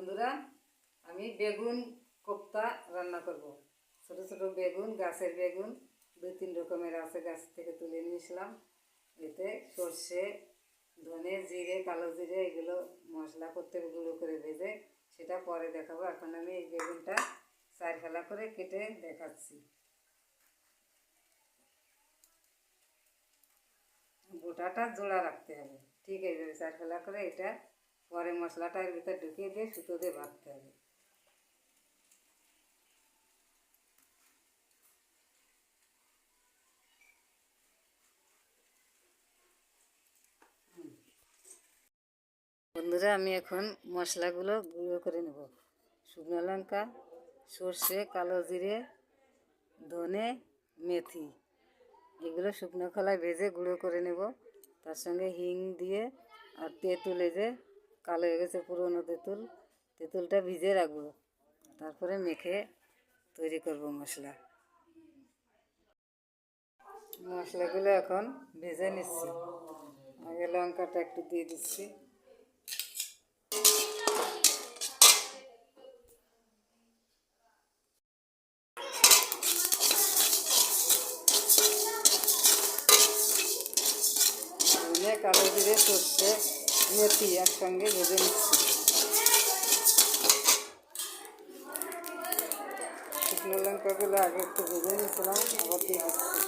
বন্ধুরা, আমি বেগুন কোপ্তা রান্না করব। ছোট ছোট বেগুন, গাছের বেগুন, দুই তিন রকমের আছে গাছ থেকে তুলে নিয়েছিলাম এতে সর্ষে, ধনে জিরে, কালো জিরে, এগুলো মশলা করতে গুঁড়ো করে ভেজে সেটা পরে দেখাবো। এখন আমি এই বেগুনটা চার ফেলা করে কেটে দেখাচ্ছি। গোটাটা জোড়া রাখতে হবে। ঠিক এইভাবে চার ফেলা করে এটা পরে মশলাটা এর ভিতরে ঢুকিয়ে দিয়ে সুতো দিয়ে বাঁধতে হবে। বন্ধুরা, আমি এখন মশলাগুলো গুঁড়ো করে নেব। শুকনো লঙ্কা, সর্ষে, কালো জিরে, ধনে, মেথি এগুলো শুকনো খোলায় ভেজে গুঁড়ো করে নেব। তার সঙ্গে হিং দিয়ে আর তেঁতুল যে কালো হয়ে গেছে পুরনো তেঁতুল, তেঁতুলটা ভিজে রাখব। তারপরে মেখে তৈরি করব মশলা। মশলাগুলো এখন ভেজে নিচ্ছি। আগে লঙ্কাটা একটু দিয়ে দিচ্ছি। কালো জিরে, সর্ষে মেথি একসঙ্গে ভেজে নিচ্ছি। শুকনো লঙ্কাগুলো আগে একটু ভেজে নিয়েছিলাম, আবার দিয়ে দিচ্ছি।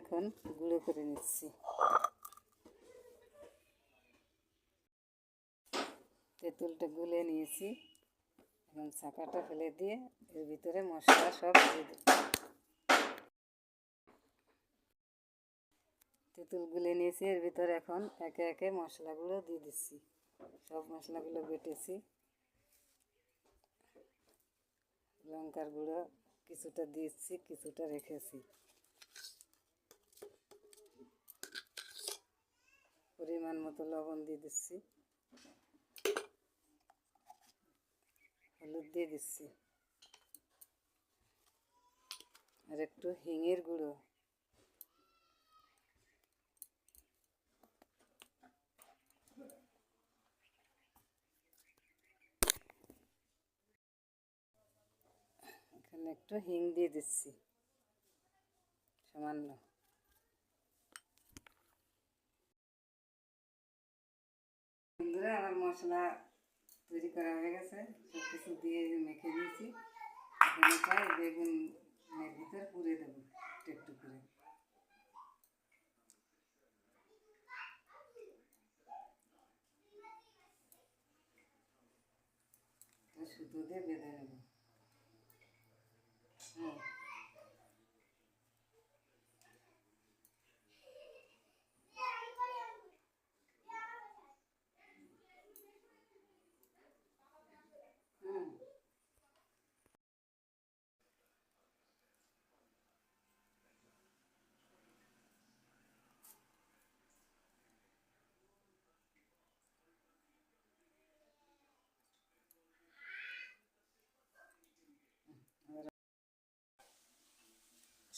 এখন গুঁড়ো করে নিচ্ছি। তেঁতুলটা গুলে নিয়েছি। এখন ছাকাটা ফেলে দিয়ে এর ভিতরে মশলা সব দিয়ে দেব। তেঁতুল গুলে নিয়েছি, এর ভিতরে এখন একে একে মশলাগুলো দিয়ে দিচ্ছি। সব মশলাগুলো বেটেছি। লঙ্কার গুঁড়ো কিছুটা দিচ্ছি কিছুটা রেখেছি। পরিমাণ মতো লবণ দিয়ে দিচ্ছি। হলুদ দিয়ে দিচ্ছি। আর একটু হিঙের গুঁড়ো। এখানে একটু হিং দিয়ে দিচ্ছি, সামান্য। বন্ধুরা, আমার মশলা তৈরি করা হয়ে গেছে সব কিছু দিয়ে মেখে নিয়েছি। এখানে এই বেগুনের ভিতরে পুড়ে দেবো, একটু করে। সুতো দিয়ে বেঁধে নেব।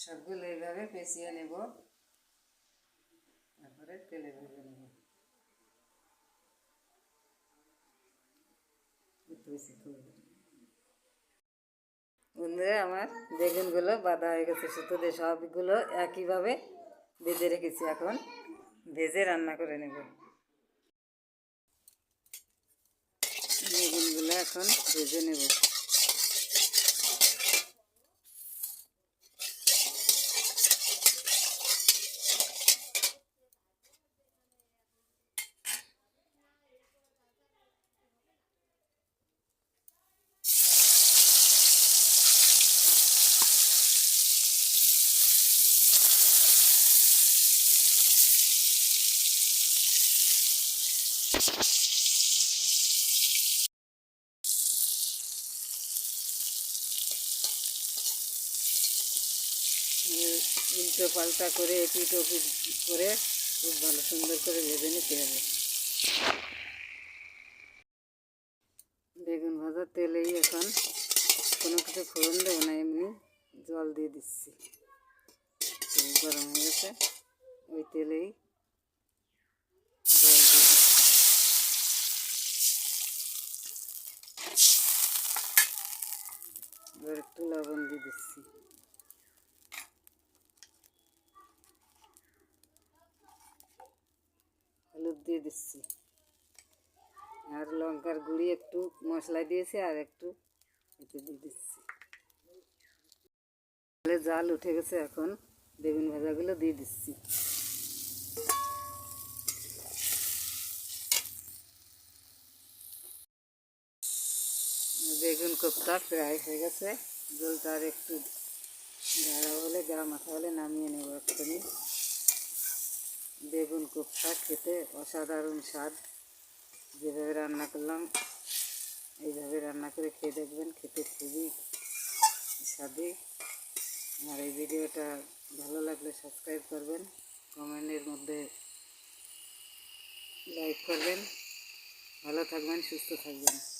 সবগুলো এইভাবে পেঁচিয়ে নেব। তারপরে তেলে ভেজে নেব। বন্ধুরা, আমার বেগুনগুলো বাঁধা হয়ে গেছে। সুতো দিয়ে সবগুলো একইভাবে বেঁধে রেখেছি এখন। ভেজে রান্না করে নেব। বেগুনগুলো এখন ভেজে নেব। উল্টো পাল্টা করে এপিট ওপিট করে খুব ভালো সুন্দর করে ভেজে নিতে হবে। বেগুন ভাজা তেলেই এখন কোনো কিছু ফোড়ন দেবো না, এমনি জল দিয়ে দিচ্ছি। গরম হয়ে গেছে, ওই তেলেই জল দিয়ে দিচ্ছি। এবার একটু লবণ দিয়ে দিচ্ছি। হলুদ দিয়ে দিচ্ছি। আর লঙ্কার গুঁড়ি একটু মশলা দিয়েছি আর একটু এতে দিয়ে দিচ্ছি। জাল উঠে গেছে এখন। বেগুন ভাজাগুলো দিয়ে দিচ্ছি। কোপ্তা প্রায় হয়ে গেছে। জলটা আর একটু গাঢ় হলে গা মাথা হলে নামিয়ে নেব এক্ষুনি। বেগুন কোপ্তা খেতে অসাধারণ স্বাদ। যেভাবে রান্না করলাম, এইভাবে রান্না করে খেয়ে দেখবেন, খেতে খুবই স্বাদে। আর এই ভিডিওটা ভালো লাগলে সাবস্ক্রাইব করবেন, কমেন্টের মধ্যে লাইক করবেন। ভালো থাকবেন, সুস্থ থাকবেন।